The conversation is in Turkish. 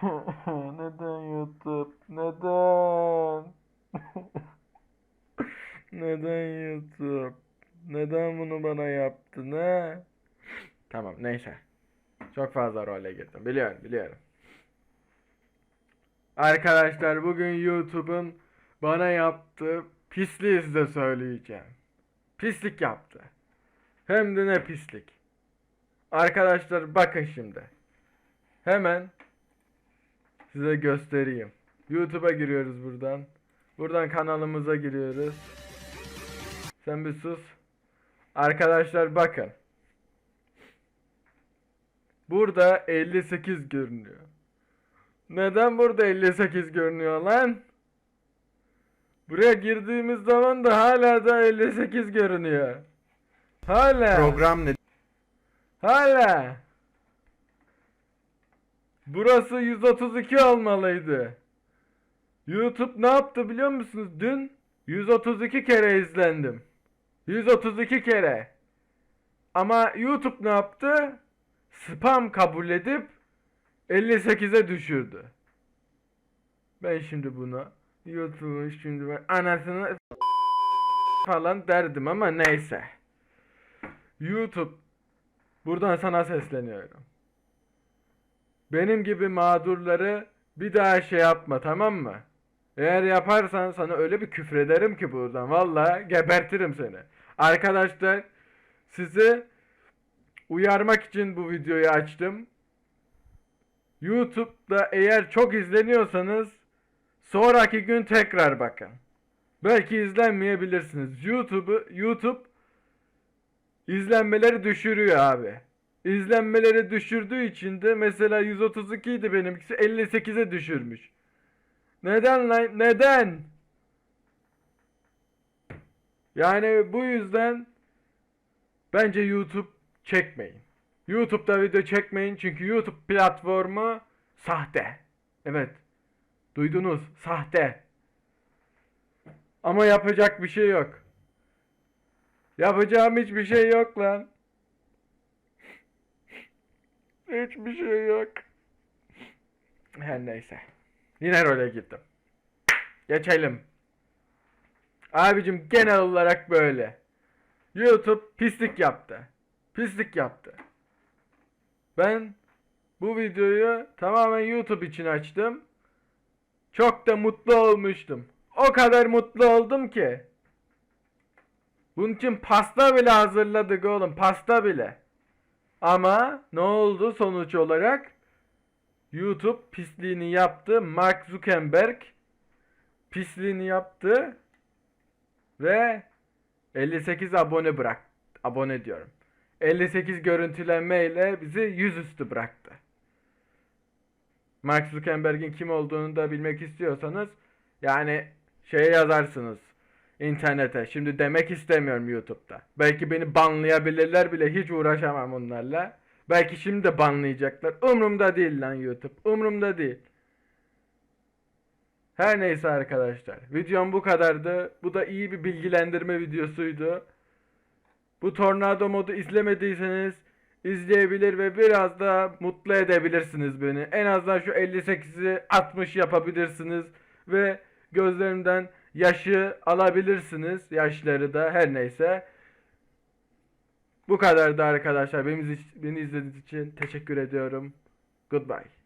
Neden YouTube? Neden? Neden YouTube? Neden bunu bana yaptın ne? Tamam neyse. Çok fazla role girdim. Biliyorum biliyorum. Arkadaşlar bugün YouTube'un bana yaptığı pisliği size söyleyeceğim. Pislik yaptı. Hem de ne pislik. Arkadaşlar bakın şimdi. Hemen size göstereyim. YouTube'a giriyoruz buradan. Buradan kanalımıza giriyoruz. Sen bir sus. Arkadaşlar bakın. Burada 58 görünüyor. Neden burada 58 görünüyor lan? Buraya girdiğimiz zaman da hala da 58 görünüyor. Hala. Program ne? Hala. Burası 132 olmalıydı. YouTube ne yaptı biliyor musunuz? Dün 132 kere izlendim. 132 kere. Ama YouTube ne yaptı? Spam kabul edip 58'e düşürdü. Ben şimdi bunu YouTube'un şimdi ben anasını falan derdim ama neyse. YouTube buradan sana sesleniyorum. Benim gibi mağdurları bir daha şey yapma tamam mı? Eğer yaparsan sana öyle bir küfrederim ki buradan. Vallahi gebertirim seni. Arkadaşlar sizi uyarmak için bu videoyu açtım. YouTube'da eğer çok izleniyorsanız sonraki gün tekrar bakın. Belki izlenmeyebilirsiniz. YouTube'u YouTube izlenmeleri düşürüyor abi. İzlenmeleri düşürdüğü için de mesela 132 idi benimkisi 58'e düşürmüş. Neden lan? Neden? Yani bu yüzden bence YouTube çekmeyin. YouTube'da video çekmeyin çünkü YouTube platformu sahte. Evet. Duydunuz, sahte. Ama yapacak bir şey yok. Yapacağım hiçbir şey yok lan. Hiçbir şey yok. Her neyse. Yine role gittim. Geçelim. Abicim genel olarak böyle. YouTube pislik yaptı. Pislik yaptı. Ben bu videoyu tamamen YouTube için açtım. Çok da mutlu olmuştum. O kadar mutlu oldum ki. Bunun için pasta bile hazırladık oğlum. Pasta bile. Ama ne oldu sonuç olarak? YouTube pisliğini yaptı. Mark Zuckerberg pisliğini yaptı. Ve 58 abone bırak. Abone diyorum. 58 görüntülenmeyle bizi yüzüstü bıraktı. Mark Zuckerberg'in kim olduğunu da bilmek istiyorsanız yani şey yazarsınız internete. Şimdi demek istemiyorum YouTube'da. Belki beni banlayabilirler bile hiç uğraşamam onlarla. Belki şimdi de banlayacaklar. Umrumda değil lan YouTube. Umrumda değil. Her neyse arkadaşlar. Videom bu kadardı. Bu da iyi bir bilgilendirme videosuydu. Bu tornado modu izlemediyseniz izleyebilir ve biraz da mutlu edebilirsiniz beni. En azından şu 58'i 60 yapabilirsiniz ve gözlerimden yaşı alabilirsiniz. Yaşları da her neyse. Bu kadardı arkadaşlar. Beni, beni izlediğiniz için teşekkür ediyorum. Goodbye.